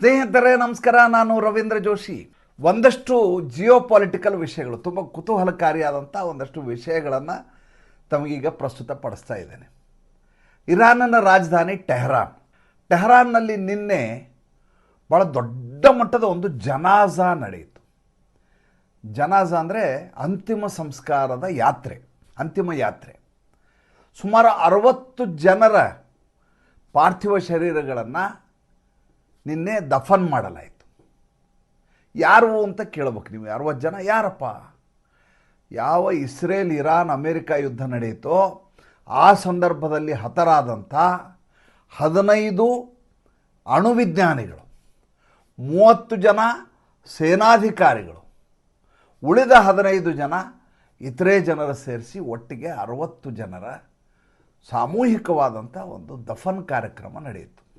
ಸ್ನೇಹಿತರೆ, ನಮಸ್ಕಾರ. ನಾನು ರವೀಂದ್ರ ಜೋಶಿ. ಒಂದಷ್ಟು ಜಿಯೋ ಪಾಲಿಟಿಕಲ್ ವಿಷಯಗಳು, ತುಂಬ ಕುತೂಹಲಕಾರಿಯಾದಂಥ ಒಂದಷ್ಟು ವಿಷಯಗಳನ್ನು ತಮಗೀಗ ಪ್ರಸ್ತುತಪಡಿಸ್ತಾ ಇದ್ದೇನೆ. ಇರಾನ್ನ ರಾಜಧಾನಿ ಟೆಹರಾನ್. ಟೆಹರಾನ್ನಲ್ಲಿ ನಿನ್ನೆ ಭಾಳ ದೊಡ್ಡ ಮಟ್ಟದ ಒಂದು ಜನಾಜಾ ನಡೆಯಿತು. ಜನಾಜ ಅಂದರೆ ಅಂತಿಮ ಸಂಸ್ಕಾರದ ಯಾತ್ರೆ, ಅಂತಿಮ ಯಾತ್ರೆ. ಸುಮಾರು ಅರವತ್ತು ಜನರ ಪಾರ್ಥಿವ ಶರೀರಗಳನ್ನು ನಿನ್ನೆ ದಫನ್ ಮಾಡಲಾಯಿತು. ಯಾರು ಅಂತ ಕೇಳ್ಬೇಕು ನೀವು, ಅರವತ್ತು ಜನ, ಯಾರಪ್ಪ? ಯಾವ ಇಸ್ರೇಲ್, ಇರಾನ್, ಅಮೇರಿಕಾ ಯುದ್ಧ ನಡೆಯಿತೋ, ಆ ಸಂದರ್ಭದಲ್ಲಿ ಹತರಾದಂಥ ಹದಿನೈದು ಅಣುವಿಜ್ಞಾನಿಗಳು, ಮೂವತ್ತು ಜನ ಸೇನಾಧಿಕಾರಿಗಳು, ಉಳಿದ ಹದಿನೈದು ಜನ ಇತರೆ ಜನರ ಸೇರಿಸಿ ಒಟ್ಟಿಗೆ ಅರವತ್ತು ಜನರ ಸಾಮೂಹಿಕವಾದಂಥ ಒಂದು ದಫನ್ ಕಾರ್ಯಕ್ರಮ ನಡೆಯಿತು.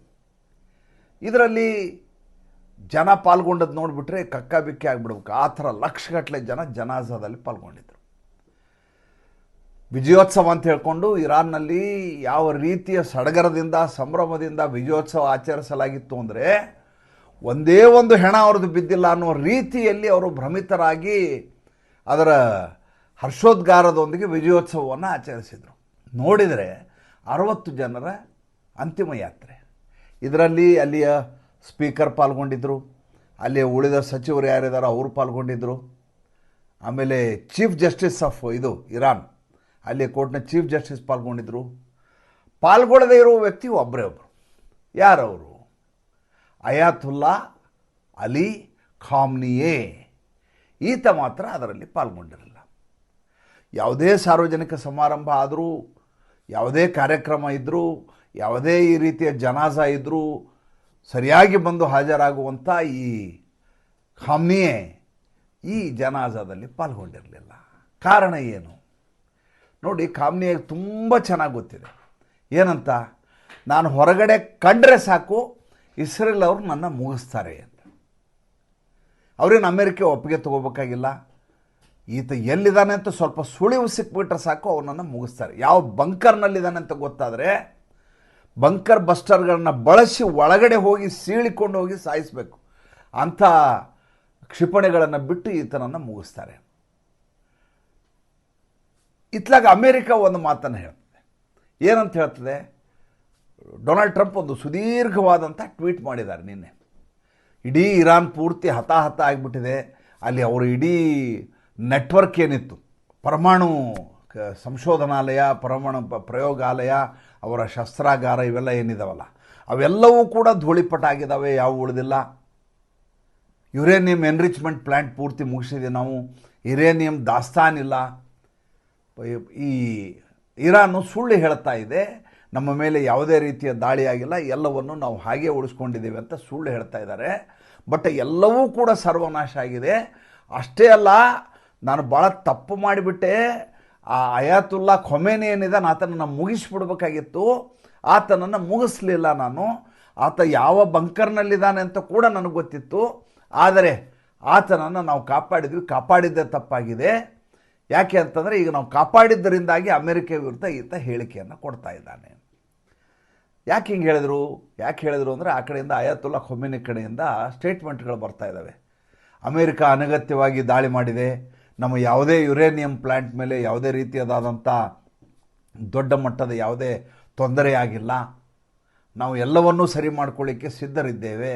ಇದರಲ್ಲಿ ಜನ ಪಾಲ್ಗೊಂಡದ್ದು ನೋಡಿಬಿಟ್ರೆ ಕಕ್ಕಾಬಿಕ್ಕಿ ಆಗಿಬಿಡ್ಬೇಕು. ಆ ಥರ ಲಕ್ಷಗಟ್ಟಲೆ ಜನ ಜನಾಜದಲ್ಲಿ ಪಾಲ್ಗೊಂಡಿದ್ದರು ವಿಜಯೋತ್ಸವ ಅಂತ ಹೇಳ್ಕೊಂಡು ಇರಾನ್ನಲ್ಲಿ ಯಾವ ರೀತಿಯ ಸಡಗರದಿಂದ, ಸಂಭ್ರಮದಿಂದ ವಿಜಯೋತ್ಸವ ಆಚರಿಸಲಾಗಿತ್ತು ಅಂದರೆ ಒಂದೇ ಒಂದು ಹೆಣ ಅವ್ರದ್ದು ಬಿದ್ದಿಲ್ಲ ಅನ್ನೋ ರೀತಿಯಲ್ಲಿ ಅವರು ಭ್ರಮಿತರಾಗಿ ಅದರ ಹರ್ಷೋದ್ಗಾರದೊಂದಿಗೆ ವಿಜಯೋತ್ಸವವನ್ನು ಆಚರಿಸಿದರು. ನೋಡಿದರೆ ಅರವತ್ತು ಜನರ ಅಂತಿಮ ಯಾತ್ರೆ. ಇದರಲ್ಲಿ ಅಲ್ಲಿಯ ಸ್ಪೀಕರ್ ಪಾಲ್ಗೊಂಡಿದ್ದರು ಅಲ್ಲಿ ಉಳಿದ ಸಚಿವರು ಯಾರಿದ್ದಾರೋ ಅವರು ಪಾಲ್ಗೊಂಡಿದ್ದರು ಆಮೇಲೆ ಚೀಫ್ ಜಸ್ಟಿಸ್ ಆಫ್ ಇದು ಇರಾನ್ ಅಲ್ಲಿ ಕೋರ್ಟ್ನ ಚೀಫ್ ಜಸ್ಟಿಸ್ ಪಾಲ್ಗೊಂಡಿದ್ದರು ಪಾಲ್ಗೊಳ್ಳದೇ ಇರುವ ವ್ಯಕ್ತಿ ಒಬ್ಬರೇ ಒಬ್ಬರು ಯಾರವರು? ಅಯಾತುಲ್ಲಾ ಅಲಿ ಖಾಮ್ನಿಯೇ. ಈತ ಮಾತ್ರ ಅದರಲ್ಲಿ ಪಾಲ್ಗೊಂಡಿರಲಿಲ್ಲ. ಯಾವುದೇ ಸಾರ್ವಜನಿಕ ಸಮಾರಂಭ ಆದರೂ, ಯಾವುದೇ ಕಾರ್ಯಕ್ರಮ ಇದ್ದರೂ ಯಾವುದೇ ಈ ರೀತಿಯ ಜನಾಜ ಇದ್ದರೂ ಸರಿಯಾಗಿ ಬಂದು ಹಾಜರಾಗುವಂಥ ಈ ಖಾಮ್ನಿಯೇ ಈ ಜನಾಜಾದಲ್ಲಿ ಪಾಲ್ಗೊಂಡಿರಲಿಲ್ಲ. ಕಾರಣ ಏನು? ನೋಡಿ ಖಾಮ್ನಿಯಾಗಿ ತುಂಬ ಚೆನ್ನಾಗಿ ಗೊತ್ತಿದೆ. ಏನಂತ? ನಾನು ಹೊರಗಡೆ ಕಂಡ್ರೆ ಸಾಕು, ಇಸ್ರೇಲ್ ಅವರು ನನ್ನ ಮುಗಿಸ್ತಾರೆ ಅಂತ. ಅವ್ರೇನು ಅಮೇರಿಕೆ ಒಪ್ಪಿಗೆ ತೊಗೋಬೇಕಾಗಿಲ್ಲ? ಈತ ಎಲ್ಲಿದ್ದಾನೆ ಅಂತ ಸ್ವಲ್ಪ ಸುಳಿವು ಸಿಕ್ಬಿಟ್ರೆ ಸಾಕು ಅವನನ್ನು ಮುಗಿಸ್ತಾರೆ. ಯಾವ ಬಂಕರ್ನಲ್ಲಿದ್ದಾನೆ ಅಂತ ಗೊತ್ತಾದರೆ ಬಂಕರ್ ಬಸ್ಟರ್ಗಳನ್ನು ಬಳಸಿ ಒಳಗಡೆ ಹೋಗಿ ಸೀಳಿಕೊಂಡು ಹೋಗಿ ಸಾಯಿಸಬೇಕು. ಅಂಥ ಕ್ಷಿಪಣಿಗಳನ್ನು ಬಿಟ್ಟು ಈತನನ್ನು ಮುಗಿಸ್ತಾರೆ. ಇತ್ಲಾಗ ಅಮೇರಿಕ ಒಂದು ಮಾತನ್ನು ಹೇಳ್ತದೆ. ಏನಂತ ಹೇಳ್ತದೆ? ಡೊನಾಲ್ಡ್ ಟ್ರಂಪ್ ಒಂದು ಸುದೀರ್ಘವಾದಂಥ ಟ್ವೀಟ್ ಮಾಡಿದ್ದಾರೆ ನಿನ್ನೆ. ಇಡೀ ಇರಾನ್ ಪೂರ್ತಿ ಹತಾಹತ ಆಗಿಬಿಟ್ಟಿದೆ. ಅಲ್ಲಿ ಅವರು ಇಡೀ ನೆಟ್ವರ್ಕ್ ಏನಿತ್ತು? ಪರಮಾಣು ಸಂಶೋಧನಾಲಯ ಪರಮಾಣು ಪ್ರಯೋಗಾಲಯ, ಅವರ ಶಸ್ತ್ರಾಗಾರ ಇವೆಲ್ಲ ಏನಿದಾವಲ್ಲ, ಅವೆಲ್ಲವೂ ಕೂಡ ಧೂಳಿಪಟ ಧೂಳಿಪಟಾಗಿದ್ದಾವೆ ಯಾವ ಉಳಿದಿಲ್ಲ. ಯುರೇನಿಯಂ ಎನ್ರಿಚ್ಮೆಂಟ್ ಪ್ಲ್ಯಾಂಟ್ ಪೂರ್ತಿ ಮುಗಿಸಿದೆ ನಾವು, ಯುರೇನಿಯಂ ದಾಸ್ತಾನಿಲ್ಲ ಈ ಇರಾನು ಸುಳ್ಳು ಹೇಳ್ತಾ ಇದೆ, ನಮ್ಮ ಮೇಲೆ ಯಾವುದೇ ರೀತಿಯ ದಾಳಿ ಆಗಿಲ್ಲ, ಎಲ್ಲವನ್ನು ನಾವು ಹಾಗೆ ಉಳಿಸ್ಕೊಂಡಿದ್ದೀವಿ ಅಂತ ಸುಳ್ಳು ಹೇಳ್ತಾ ಇದ್ದಾರೆ. ಬಟ್ ಎಲ್ಲವೂ ಕೂಡ ಸರ್ವನಾಶ ಆಗಿದೆ. ಅಷ್ಟೇ ಅಲ್ಲ, ನಾನು ಭಾಳ ತಪ್ಪು ಮಾಡಿಬಿಟ್ಟೆ ಆ ಅಯಾತುಲ್ಲಾ ಖೊಮೇನಿ ಏನಿದ್ದಾನೆ ಆತನನ್ನು ಮುಗಿಸ್ಬಿಡ್ಬೇಕಾಗಿತ್ತು. ಆತನನ್ನು ಮುಗಿಸ್ಲಿಲ್ಲ ನಾನು. ಆತ ಯಾವ ಬಂಕರ್ನಲ್ಲಿದ್ದಾನೆ ಅಂತ ಕೂಡ ನನಗೆ ಗೊತ್ತಿತ್ತು. ಆದರೆ ಆತನನ್ನು ನಾವು ಕಾಪಾಡಿದ್ವಿ. ಕಾಪಾಡಿದ್ದೇ ತಪ್ಪಾಗಿದೆ. ಯಾಕೆ ಅಂತಂದರೆ ಈಗ ನಾವು ಕಾಪಾಡಿದ್ದರಿಂದಾಗಿ ಅಮೆರಿಕ ವಿರುದ್ಧ ಈತ ಹೇಳಿಕೆಯನ್ನು ಕೊಡ್ತಾ ಇದ್ದಾನೆ. ಯಾಕೆ ಹಿಂಗೆ ಹೇಳಿದರು? ಯಾಕೆ ಹೇಳಿದರು ಅಂದರೆ ಆ ಕಡೆಯಿಂದ ಅಯಾತುಲ್ಲಾ ಖೊಮೇನಿ ಕಡೆಯಿಂದ ಸ್ಟೇಟ್ಮೆಂಟ್ಗಳು ಬರ್ತಾ ಇದ್ದಾವೆ. ಅಮೇರಿಕ ಅನಗತ್ಯವಾಗಿ ದಾಳಿ ಮಾಡಿದೆ. ನಮ್ಮ ಯಾವುದೇ ಯುರೇನಿಯಂ ಪ್ಲ್ಯಾಂಟ್ ಮೇಲೆ ಯಾವುದೇ ರೀತಿಯಾದಂಥ ದೊಡ್ಡ ಮಟ್ಟದ ಯಾವುದೇ ತೊಂದರೆ ಆಗಿಲ್ಲ ನಾವು ಎಲ್ಲವನ್ನೂ ಸರಿ ಮಾಡ್ಕೊಳ್ಳಿಕ್ಕೆ ಸಿದ್ಧರಿದ್ದೇವೆ.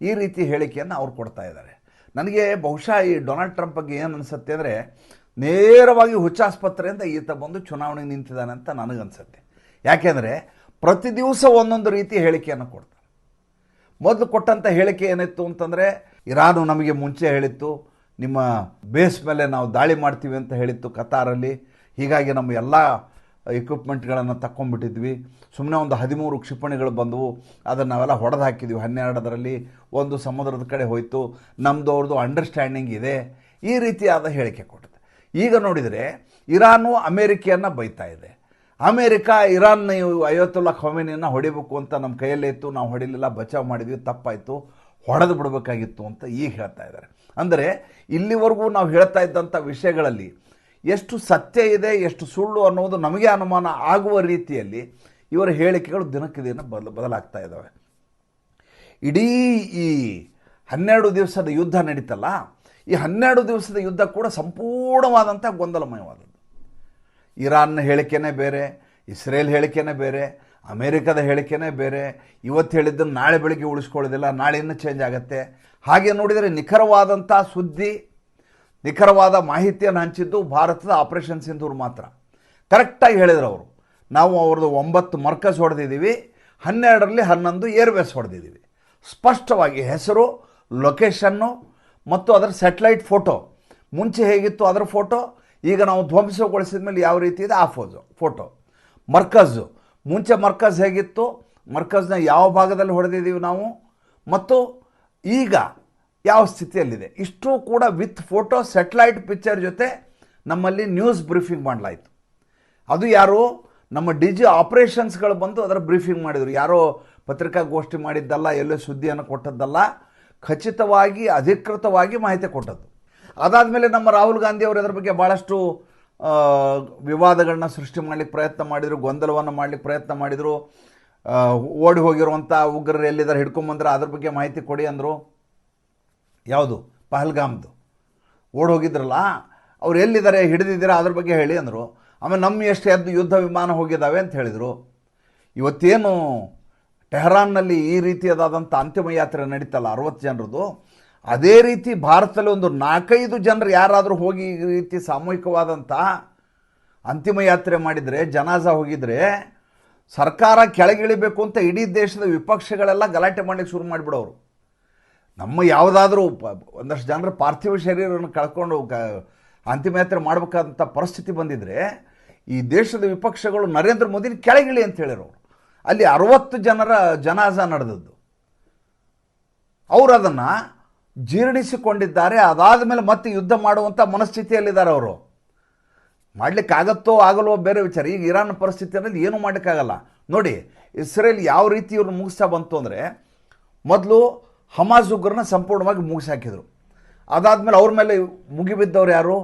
ಈ ರೀತಿ ಹೇಳಿಕೆಯನ್ನು ಅವ್ರು ಕೊಡ್ತಾ ಇದ್ದಾರೆ. ನನಗೆ ಬಹುಶಃ ಈ ಡೊನಾಲ್ಡ್ ಟ್ರಂಪ್ ಬಗ್ಗೆ ಏನು ಅನಿಸುತ್ತೆ ಅಂದರೆ, ನೇರವಾಗಿ ಹುಚ್ಚಾಸ್ಪತ್ರೆಯಿಂದ ಈತ ಬಂದು ಚುನಾವಣೆಗೆ ನಿಂತಿದ್ದಾನೆ ಅಂತ ನನಗನ್ಸುತ್ತೆ. ಯಾಕೆಂದರೆ, ಪ್ರತಿ ದಿವಸ ಒಂದೊಂದು ರೀತಿ ಹೇಳಿಕೆಯನ್ನು ಕೊಡ್ತಾರೆ. ಮೊದಲು ಕೊಟ್ಟಂಥ ಹೇಳಿಕೆ ಏನಿತ್ತು ಅಂತಂದರೆ, ಇರಾನು ನಮಗೆ ಮುಂಚೆ ಹೇಳಿತ್ತು ನಿಮ್ಮ ಬೇಸ್ ಮೇಲೆ ನಾವು ದಾಳಿ ಮಾಡ್ತೀವಿ ಅಂತ ಹೇಳಿತ್ತು ಕತಾರಲ್ಲಿ. ಹೀಗಾಗಿ ನಮ್ಮ ಎಲ್ಲ ಎಕ್ವಿಪ್ಮೆಂಟ್ಗಳನ್ನು ತಕ್ಕೊಂಡ್ಬಿಟ್ಟಿದ್ವಿ. ಸುಮ್ಮನೆ ಒಂದು ಹದಿಮೂರು ಕ್ಷಿಪಣಿಗಳು ಬಂದವು. ಅದನ್ನು ನಾವೆಲ್ಲ ಹೊಡೆದು ಹಾಕಿದ್ವಿ ಹನ್ನೆರಡರಲ್ಲಿ ಒಂದು ಸಮುದ್ರದ ಕಡೆ ಹೋಯಿತು. ನಮ್ಮದು ಅವ್ರದ್ದು ಅಂಡರ್ಸ್ಟ್ಯಾಂಡಿಂಗ್ ಇದೆ. ಈ ರೀತಿಯಾದ ಹೇಳಿಕೆ ಕೊಟ್ಟಿದೆ. ಈಗ ನೋಡಿದರೆ ಇರಾನು ಅಮೇರಿಕೆಯನ್ನು ಬೈತಾ ಇದೆ. ಅಮೇರಿಕ ಇರಾನ್ನ ಐವತ್ತು ಲಕ್ಷ ಖೊಮೇನಿಯನ್ನು ಹೊಡಿಬೇಕು ಅಂತ ನಮ್ಮ ಕೈಯಲ್ಲೇ ಇತ್ತು. ನಾವು ಹೊಡಿಲಿಲ್ಲ. ಬಚಾವ್ ಮಾಡಿದ್ವಿ. ತಪ್ಪಾಯಿತು. ಹೊಡೆದು ಬಿಡಬೇಕಾಗಿತ್ತು ಅಂತ ಈಗ ಹೇಳ್ತಾ ಇದ್ದಾರೆ. ಅಂದರೆ ಇಲ್ಲಿವರೆಗೂ ನಾವು ಹೇಳ್ತಾ ಇದ್ದಂಥ ವಿಷಯಗಳಲ್ಲಿ ಎಷ್ಟು ಸತ್ಯ ಇದೆ, ಎಷ್ಟು ಸುಳ್ಳು ಅನ್ನೋದು ನಮಗೆ ಅನುಮಾನ ಆಗುವ ರೀತಿಯಲ್ಲಿ ಇವರ ಹೇಳಿಕೆಗಳು ದಿನಕ್ಕೆ ದಿನ ಬದಲು, ಬದಲಾಗ್ತಾ ಇದ್ದಾವೆ. ಇಡೀ ಈ ಹನ್ನೆರಡು ದಿವಸದ ಯುದ್ಧ ನಡೀತಲ್ಲ, ಈ ಹನ್ನೆರಡು ದಿವಸದ ಯುದ್ಧ ಕೂಡ ಸಂಪೂರ್ಣವಾದಂಥ ಗೊಂದಲಮಯವಾದದ್ದು. ಇರಾನ್ನ ಹೇಳಿಕೆನೇ ಬೇರೆ, ಇಸ್ರೇಲ್ ಹೇಳಿಕೆನೇ ಬೇರೆ ಅಮೇರಿಕದ ಹೇಳಿಕೆನೇ ಬೇರೆ. ಇವತ್ತು ಹೇಳಿದ್ದನ್ನು ನಾಳೆ ಬೆಳಿಗ್ಗೆ ಉಳಿಸ್ಕೊಳ್ಳೋದಿಲ್ಲ, ನಾಳೆ ಇನ್ನೂ ಚೇಂಜ್ ಆಗುತ್ತೆ. ಹಾಗೆ ನೋಡಿದರೆ ನಿಖರವಾದಂಥ ಸುದ್ದಿ, ನಿಖರವಾದ ಮಾಹಿತಿಯನ್ನು ಹಂಚಿದ್ದು ಭಾರತದ ಆಪರೇಷನ್ ಸಿಂಧೂರ್ ಮಾತ್ರ. ಕರೆಕ್ಟಾಗಿ ಹೇಳಿದರು ಅವರು. ನಾವು ಅವ್ರದ್ದು ಒಂಬತ್ತು ಮರ್ಕಸ್ ಹೊಡೆದಿದ್ದೀವಿ, ಹನ್ನೆರಡರಲ್ಲಿ ಹನ್ನೊಂದು ಏರ್ವೇಸ್ ಹೊಡೆದಿದ್ದೀವಿ. ಸ್ಪಷ್ಟವಾಗಿ ಹೆಸರು ಲೊಕೇಶನ್ನು ಮತ್ತು ಅದರ ಸ್ಯಾಟಲೈಟ್ ಫೋಟೋ ಮುಂಚೆ ಹೇಗಿತ್ತು ಅದರ ಫೋಟೋ ಈಗ ನಾವು ಧ್ವಂಸಗೊಳಿಸಿದ ಮೇಲೆ ಯಾವ ರೀತಿ ಇದೆ? ಆ ಫೋಜು ಫೋಟೋ ಮರ್ಕಝು ಮುಂಚೆ ಮರ್ಕಜ್ ಹೇಗಿತ್ತು? ಮರ್ಕಜ್ನ ಯಾವ ಭಾಗದಲ್ಲಿ ಹೊಡೆದಿದ್ದೀವಿ ನಾವು? ಮತ್ತು ಈಗ ಯಾವ ಸ್ಥಿತಿಯಲ್ಲಿದೆ? ಇಷ್ಟು ಕೂಡ ವಿತ್ ಫೋಟೋ, ಸ್ಯಾಟಲೈಟ್ ಪಿಕ್ಚರ್ ಜೊತೆ ನಮ್ಮಲ್ಲಿ ನ್ಯೂಸ್ ಬ್ರೀಫಿಂಗ್ ಮಾಡಲಾಯಿತು. ಅದು ಯಾರು? ನಮ್ಮ ಡಿ ಜಿ ಆಪ್ರೇಷನ್ಸ್ಗಳು ಬಂದು ಅದರ ಬ್ರೀಫಿಂಗ್ ಮಾಡಿದರು. ಯಾರೋ ಪತ್ರಿಕಾಗೋಷ್ಠಿ ಮಾಡಿದ್ದಲ್ಲ, ಎಲ್ಲೋ ಸುದ್ದಿಯನ್ನು ಕೊಟ್ಟದ್ದಲ್ಲ, ಖಚಿತವಾಗಿ, ಅಧಿಕೃತವಾಗಿ ಮಾಹಿತಿ ಕೊಟ್ಟದ್ದು. ಅದಾದಮೇಲೆ ನಮ್ಮ ರಾಹುಲ್ ಗಾಂಧಿ ಅವರು ಅದರ ಬಗ್ಗೆ ಭಾಳಷ್ಟು ವಿವಾದಗಳನ್ನ ಸೃಷ್ಟಿ ಮಾಡಲಿಕ್ಕೆ ಪ್ರಯತ್ನ ಮಾಡಿದರು, ಗೊಂದಲವನ್ನು ಮಾಡಲಿಕ್ಕೆ ಪ್ರಯತ್ನ ಮಾಡಿದರು ಓಡಿ ಹೋಗಿರುವಂಥ ಉಗ್ರರು ಎಲ್ಲಿದ್ದಾರೆ ಹಿಡ್ಕೊಂಬಂದ್ರೆ ಅದ್ರ ಬಗ್ಗೆ ಮಾಹಿತಿ ಕೊಡಿ ಅಂದರು. ಯಾವುದು? ಪಹಲ್ಗಾಮ್ದು. ಓಡಿ ಹೋಗಿದ್ರಲ್ಲ, ಅವ್ರು ಎಲ್ಲಿದ್ದಾರೆ, ಹಿಡಿದಿದ್ದೀರಾ ಅದ್ರ ಬಗ್ಗೆ ಹೇಳಿ ಅಂದರು. ಆಮೇಲೆ ನಮ್ಮ ಎಷ್ಟು ಎದ್ದು ಯುದ್ಧ ವಿಮಾನ ಹೋಗಿದ್ದಾವೆ ಅಂತ ಹೇಳಿದರು. ಇವತ್ತೇನು ಟೆಹರಾನ್ನಲ್ಲಿ ಈ ರೀತಿಯಾದಂಥ ಅಂತಿಮ ಯಾತ್ರೆ ನಡೀತಲ್ಲ ಅರವತ್ತು ಜನರದು ಅದೇ ರೀತಿ ಭಾರತದಲ್ಲಿ ಒಂದು ನಾಲ್ಕೈದು ಜನರು ಯಾರಾದರೂ ಹೋಗಿ ಈ ರೀತಿ ಸಾಮೂಹಿಕವಾದಂಥ ಅಂತಿಮ ಯಾತ್ರೆ ಮಾಡಿದರೆ, ಜನಾಜ ಹೋಗಿದರೆ, ಸರ್ಕಾರ ಕೆಳಗಿಳಿಬೇಕು ಅಂತ ಇಡೀ ದೇಶದ ವಿಪಕ್ಷಗಳೆಲ್ಲ ಗಲಾಟೆ ಮಾಡಲಿಕ್ಕೆ ಶುರು ಮಾಡಿಬಿಡೋರು. ನಮ್ಮ ಯಾವುದಾದ್ರೂ ಒಂದಷ್ಟು ಜನರ ಪಾರ್ಥಿವ ಶರೀರವನ್ನು ಕಳ್ಕೊಂಡು ಅಂತಿಮ ಯಾತ್ರೆ ಮಾಡಬೇಕಾದಂಥ ಪರಿಸ್ಥಿತಿ ಬಂದಿದ್ರೆ, ಈ ದೇಶದ ವಿಪಕ್ಷಗಳು ನರೇಂದ್ರ ಮೋದಿನ ಕೆಳಗಿಳಿ ಅಂತ ಹೇಳಿರೋರು. ಅಲ್ಲಿ ಅರವತ್ತು ಜನರ ಜನಾಜ ನಡೆದದ್ದು. ಅವರು ಅದನ್ನು ಜೀರ್ಣಿಸಿಕೊಂಡಿದ್ದಾರೆ. ಅದಾದ ಮೇಲೆ ಮತ್ತೆ ಯುದ್ಧ ಮಾಡುವಂಥ ಮನಸ್ಥಿತಿಯಲ್ಲಿದ್ದಾರೆ ಅವರು. ಮಾಡಲಿಕ್ಕಾಗತ್ತೋ ಆಗಲ್ವೋ ಬೇರೆ ವಿಚಾರ. ಈಗ ಇರಾನ್ ಅನ್ನೋದು ಏನೂ ಮಾಡೋಕ್ಕಾಗಲ್ಲ ನೋಡಿ, ಇಸ್ರೇಲ್ ಯಾವ ರೀತಿ ಇವ್ರನ್ನ ಮುಗಿಸ್ತಾ ಬಂತು ಅಂದರೆ, ಮೊದಲು ಹಮಾಜ್ ಉಗ್ರನ್ನ ಸಂಪೂರ್ಣವಾಗಿ ಮುಗಿಸಿ ಹಾಕಿದರು ಅದಾದಮೇಲೆ ಅವ್ರ ಮೇಲೆ ಮುಗಿಬಿದ್ದವ್ರು ಯಾರು?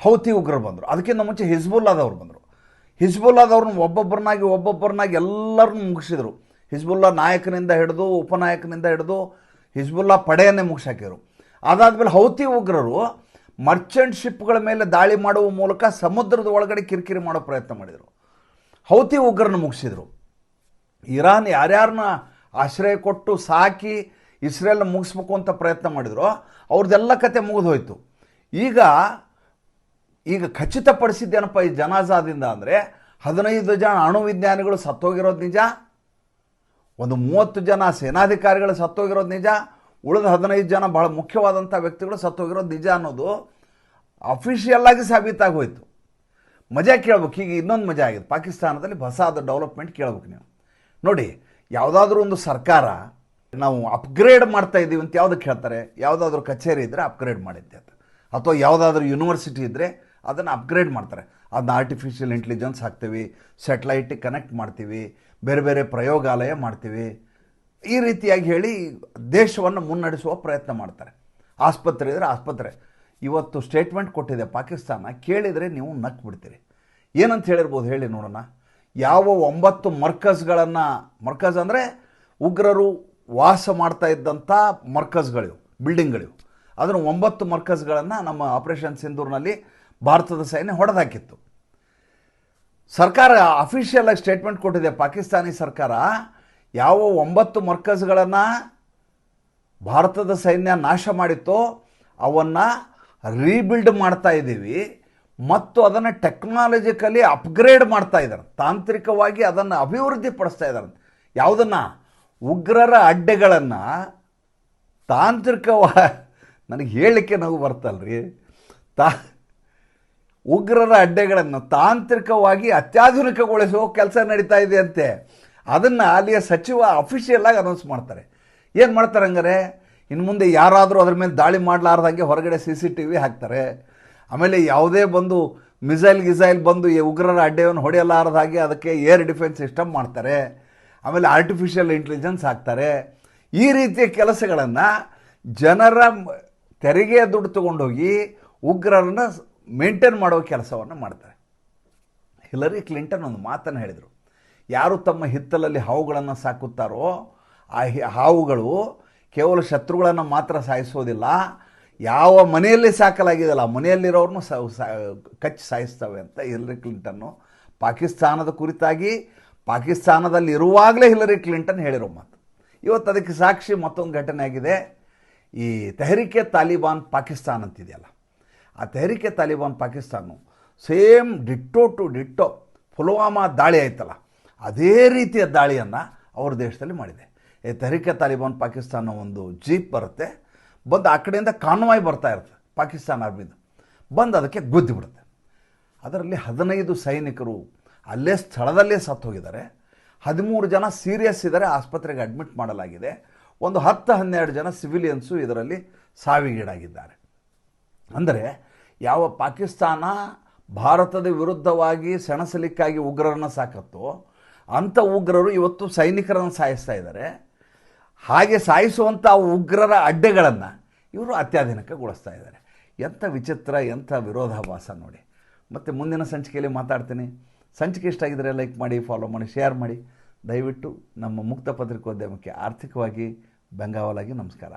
ಹೌತಿ ಉಗ್ರರು ಬಂದರು. ಅದಕ್ಕಿಂತ ಮುಂಚೆ ಹಿಜ್ಬುಲ್ಲಾದವ್ರು ಬಂದರು. ಹಿಜ್ಬುಲ್ಲಾದವ್ರನ್ನ ಒಬ್ಬೊಬ್ಬರನ್ನಾಗಿ ಒಬ್ಬೊಬ್ಬರನ್ನಾಗಿ ಎಲ್ಲರನ್ನೂ ಮುಗಿಸಿದರು. ಹಿಜ್ಬುಲ್ಲಾ ನಾಯಕನಿಂದ ಹಿಡಿದು, ಉಪನಾಯಕನಿಂದ ಹಿಡಿದು ಹಿಜ್ಬುಲ್ಲಾ ಪಡೆಯನ್ನೇ ಮುಗಿಸಾಕಿದ್ರು. ಅದಾದಮೇಲೆ ಹೌತಿ ಉಗ್ರರು ಮರ್ಚೆಂಟ್ ಶಿಪ್ಗಳ ಮೇಲೆ ದಾಳಿ ಮಾಡುವ ಮೂಲಕ ಸಮುದ್ರದ ಒಳಗಡೆ ಕಿರಿಕಿರಿ ಮಾಡೋ ಪ್ರಯತ್ನ ಮಾಡಿದರು. ಹೌತಿ ಉಗ್ರನ ಮುಗಿಸಿದರು. ಇರಾನ್ ಯಾರ್ಯಾರನ್ನ ಆಶ್ರಯ ಕೊಟ್ಟು ಸಾಕಿ ಇಸ್ರೇಲ್ನ ಮುಗಿಸ್ಬೇಕು ಅಂತ ಪ್ರಯತ್ನ ಮಾಡಿದ್ರು, ಅವ್ರದ್ದೆಲ್ಲ ಕತೆ ಮುಗಿದೋಯ್ತು ಈಗ ಈಗ ಖಚಿತಪಡಿಸಿದ್ದೇನಪ್ಪ ಈ ಜನಾಜಾದಿಂದ ಅಂದರೆ ಹದಿನೈದು ಜನ ಅಣುವಿಜ್ಞಾನಿಗಳು ಸತ್ತೋಗಿರೋದು ನಿಜ ಒಂದು ಮೂವತ್ತು ಜನ ಸೇನಾಧಿಕಾರಿಗಳು ಸತ್ತೋಗಿರೋದು ನಿಜ, ಉಳಿದ ಹದಿನೈದು ಜನ ಬಹಳ ಮುಖ್ಯವಾದಂಥ ವ್ಯಕ್ತಿಗಳು ಸತ್ತೋಗಿರೋದು ನಿಜ ಅನ್ನೋದು ಅಫಿಷಿಯಲ್ಲಾಗಿ ಸಾಬೀತಾಗಿ ಹೋಯಿತು ಮಜಾ ಕೇಳ್ಬೇಕು ಈಗ ಇನ್ನೊಂದು ಮಜಾ ಆಗಿದೆ. ಪಾಕಿಸ್ತಾನದಲ್ಲಿ ಹೊಸಾದ ಡೆವಲಪ್ಮೆಂಟ್ ಕೇಳಬೇಕು ನೀವು. ನೋಡಿ, ಯಾವುದಾದ್ರೂ ಒಂದು ಸರ್ಕಾರ ನಾವು ಅಪ್ಗ್ರೇಡ್ ಮಾಡ್ತಾ ಇದ್ದೀವಿ ಅಂತ ಯಾವುದಕ್ಕೆ ಹೇಳ್ತಾರೆ ಯಾವುದಾದ್ರೂ ಕಚೇರಿ ಇದ್ದರೆ ಅಪ್ಗ್ರೇಡ್ ಮಾಡಿದ್ದೆ ಅಂತ ಅಥವಾ ಯಾವುದಾದ್ರೂ ಯೂನಿವರ್ಸಿಟಿ ಇದ್ದರೆ ಅದನ್ನು ಅಪ್ಗ್ರೇಡ್ ಮಾಡ್ತಾರೆ. ಅದನ್ನ ಆರ್ಟಿಫಿಷಿಯಲ್ ಇಂಟೆಲಿಜೆನ್ಸ್ ಹಾಕ್ತೀವಿ ಸ್ಯಾಟಲೈಟಿಗೆ ಕನೆಕ್ಟ್ ಮಾಡ್ತೀವಿ ಬೇರೆ ಬೇರೆ ಪ್ರಯೋಗಾಲಯ ಮಾಡ್ತೀವಿ. ಈ ರೀತಿಯಾಗಿ ಹೇಳಿ ದೇಶವನ್ನು ಮುನ್ನಡೆಸುವ ಪ್ರಯತ್ನ ಮಾಡ್ತಾರೆ. ಆಸ್ಪತ್ರೆ ಇದ್ದರೆ ಆಸ್ಪತ್ರೆ. ಇವತ್ತು ಸ್ಟೇಟ್ಮೆಂಟ್ ಕೊಟ್ಟಿದೆ ಪಾಕಿಸ್ತಾನ. ಕೇಳಿದರೆ ನೀವು ನಕ್ ಬಿಡ್ತೀರಿ. ಏನಂತ ಹೇಳಿರ್ಬೋದು ಹೇಳಿ ನೋಡೋಣ. ಯಾವ ಒಂಬತ್ತು ಮರ್ಕಸ್ಗಳನ್ನು ಮರ್ಕಜ್ ಅಂದರೆ ಉಗ್ರರು ವಾಸ ಮಾಡ್ತಾ ಇದ್ದಂಥ ಮರ್ಕಜ್ಗಳಿವು ಬಿಲ್ಡಿಂಗ್ಗಳಿವು ಅದನ್ನು ಒಂಬತ್ತು ಮರ್ಕಸ್ಗಳನ್ನು ನಮ್ಮ ಆಪರೇಷನ್ ಸಿಂಧೂರಿನಲ್ಲಿ ಭಾರತದ ಸೈನ್ಯ ಹೊಡೆದಾಕಿತ್ತು. ಸರ್ಕಾರ ಅಫಿಷಿಯಲ್ ಆಗಿ ಸ್ಟೇಟ್ಮೆಂಟ್ ಕೊಟ್ಟಿದೆ. ಪಾಕಿಸ್ತಾನಿ ಸರ್ಕಾರ ಯಾವ ಒಂಬತ್ತು ಮರ್ಕಜ್ಗಳನ್ನು ಭಾರತದ ಸೈನ್ಯ ನಾಶ ಮಾಡಿತ್ತೋ ಅವನ್ನು ರೀಬಿಲ್ಡ್ ಮಾಡ್ತಾ ಇದ್ದೀವಿ. ಮತ್ತು ಅದನ್ನು ಟೆಕ್ನಾಲಜಿಕಲಿ ಅಪ್ಗ್ರೇಡ್ ಮಾಡ್ತಾ ಇದ್ದಾರೆ. ತಾಂತ್ರಿಕವಾಗಿ ಅದನ್ನು ಅಭಿವೃದ್ಧಿ ಪಡಿಸ್ತಾ ಇದ್ದಾರೆ. ಯಾವುದನ್ನು? ಉಗ್ರರ ಅಡ್ಡೆಗಳನ್ನು ತಾಂತ್ರಿಕವಾಗಿ ನನಗೆ ಹೇಳಲಿಕ್ಕೆ ನಾವು ಬರ್ತಲ್ರಿ ತಾ ಉಗ್ರರ ಅಡ್ಡೆಗಳನ್ನು ತಾಂತ್ರಿಕವಾಗಿ ಅತ್ಯಾಧುನಿಕಗೊಳಿಸುವ ಕೆಲಸ ನಡೀತಾ ಇದೆ ಅಂತೆ. ಅದನ್ನು ಅಲ್ಲಿಯ ಸಚಿವ ಅಫಿಷಿಯಲ್ ಆಗಿ ಅನೌನ್ಸ್ ಮಾಡ್ತಾರೆ. ಏನು ಮಾಡ್ತಾರೆ ಹಂಗಾರೆ? ಇನ್ನು ಮುಂದೆ ಯಾರಾದರೂ ಅದ್ರ ಮೇಲೆ ದಾಳಿ ಮಾಡಲಾರ್ದಂಗೆ ಹೊರಗಡೆ ಸಿ ಸಿ ಟಿ ವಿ ಹಾಕ್ತಾರೆ. ಆಮೇಲೆ ಯಾವುದೇ ಬಂದು ಮಿಸೈಲ್ ಗಿಸೈಲ್ ಬಂದು ಈ ಉಗ್ರರ ಅಡ್ಡೆಯನ್ನು ಹೊಡೆಯಲಾರದ ಹಾಗೆ ಅದಕ್ಕೆ ಏರ್ ಡಿಫೆನ್ಸ್ ಸಿಸ್ಟಮ್ ಮಾಡ್ತಾರೆ. ಆಮೇಲೆ ಆರ್ಟಿಫಿಷಿಯಲ್ ಇಂಟೆಲಿಜೆನ್ಸ್ ಹಾಕ್ತಾರೆ. ಈ ರೀತಿಯ ಕೆಲಸಗಳನ್ನು ಜನರ ತೆರಿಗೆಯ ದುಡ್ಡು ತಗೊಂಡೋಗಿ ಉಗ್ರರನ್ನ ಮೇಂಟೈನ್ ಮಾಡೋ ಕೆಲಸವನ್ನು ಮಾಡ್ತಾರೆ. ಹಿಲರಿ ಕ್ಲಿಂಟನ್ ಒಂದು ಮಾತನ್ನು ಹೇಳಿದರು. ಯಾರು ತಮ್ಮ ಹಿತ್ತಲಲ್ಲಿ ಹಾವುಗಳನ್ನು ಸಾಕುತ್ತಾರೋ, ಆ ಹಾವುಗಳು ಕೇವಲ ಶತ್ರುಗಳನ್ನು ಮಾತ್ರ ಸಾಯಿಸೋದಿಲ್ಲ, ಯಾವ ಮನೆಯಲ್ಲಿ ಸಾಕಲಾಗಿದೆಯಲ್ಲ, ಆ ಸ, ಕಚ್ಚಿ ಸಾಯಿಸ್ತವೆ ಅಂತ ಹಿಲರಿ ಕ್ಲಿಂಟನ್ನು ಪಾಕಿಸ್ತಾನದ ಕುರಿತಾಗಿ, ಪಾಕಿಸ್ತಾನದಲ್ಲಿ ಇರುವಾಗಲೇ ಹಿಲರಿ ಕ್ಲಿಂಟನ್ ಹೇಳಿರೋ ಮಾತು. ಇವತ್ತು ಅದಕ್ಕೆ ಸಾಕ್ಷಿ ಮತ್ತೊಂದು ಘಟನೆ ಆಗಿದೆ. ಈ ತೆಹರಿಕೆ ತಾಲಿಬಾನ್ ಪಾಕಿಸ್ತಾನ್ ಅಂತಿದೆಯಲ್ಲ. ಆ Tehrik-e Taliban Pakistan same ditto to ditto Pulwama ದಾಳಿ ಆಯ್ತಲ್ಲ, ಅದೇ ರೀತಿಯ ದಾಳಿಯನ್ನು ಅವ್ರ ದೇಶದಲ್ಲಿ ಮಾಡಿದೆ. ಈ ತೆಹರಿಕೆ ತಾಲಿಬಾನ್ ಪಾಕಿಸ್ತಾನ ಒಂದು ಜೀಪ್ ಬರುತ್ತೆ, ಬಂದು ಆ ಕಡೆಯಿಂದ ಕಾನ್ವಾಯ್ ಬರ್ತಾ ಇರುತ್ತೆ ಪಾಕಿಸ್ತಾನ ಆರ್ಮಿದು. ಬಂದು ಅದಕ್ಕೆ ಗುದ್ದಿ ಬಿಡುತ್ತೆ. ಅದರಲ್ಲಿ ಹದಿನೈದು ಸೈನಿಕರು ಅಲ್ಲೇ ಸ್ಥಳದಲ್ಲೇ ಸತ್ತು ಹೋಗಿದ್ದಾರೆ. ಹದಿಮೂರು ಜನ ಸೀರಿಯಸ್ ಇದ್ದಾರೆ, ಆಸ್ಪತ್ರೆಗೆ ಅಡ್ಮಿಟ್ ಮಾಡಲಾಗಿದೆ. ಒಂದು ಹತ್ತು ಹನ್ನೆರಡು ಜನ ಸಿವಿಲಿಯನ್ಸು ಇದರಲ್ಲಿ ಸಾವಿಗೀಡಾಗಿದ್ದಾರೆ. ಅಂದರೆ ಯಾವ ಪಾಕಿಸ್ತಾನ ಭಾರತದ ವಿರುದ್ಧವಾಗಿ ಸೆಣಸಲಿಕ್ಕಾಗಿ ಉಗ್ರರನ್ನು ಸಾಕತ್ತೋ ಅಂಥ ಉಗ್ರರು ಇವತ್ತು ಸೈನಿಕರನ್ನು ಸಾಯಿಸ್ತಾ ಇದ್ದಾರೆ. ಹಾಗೆ ಸಾಯಿಸುವಂಥ ಉಗ್ರರ ಅಡ್ಡೆಗಳನ್ನು ಇವರು ಅತ್ಯಾಧುನಿಕಗೊಳಿಸ್ತಾ ಇದ್ದಾರೆ. ಎಂಥ ವಿಚಿತ್ರ, ಎಂಥ ವಿರೋಧಾಭಾಸ ನೋಡಿ. ಮತ್ತು ಮುಂದಿನ ಸಂಚಿಕೆಯಲ್ಲಿ ಮಾತಾಡ್ತೀನಿ. ಸಂಚಿಕೆ ಇಷ್ಟ ಆಗಿದ್ರೆ ಲೈಕ್ ಮಾಡಿ ಫಾಲೋ ಮಾಡಿ ಶೇರ್ ಮಾಡಿ. ದಯವಿಟ್ಟು ನಮ್ಮ ಮುಕ್ತ ಪತ್ರಿಕೋದ್ಯಮಕ್ಕೆ ಆರ್ಥಿಕವಾಗಿ ಬೆಂಗಾವಲಾಗಿ ನಮಸ್ಕಾರ.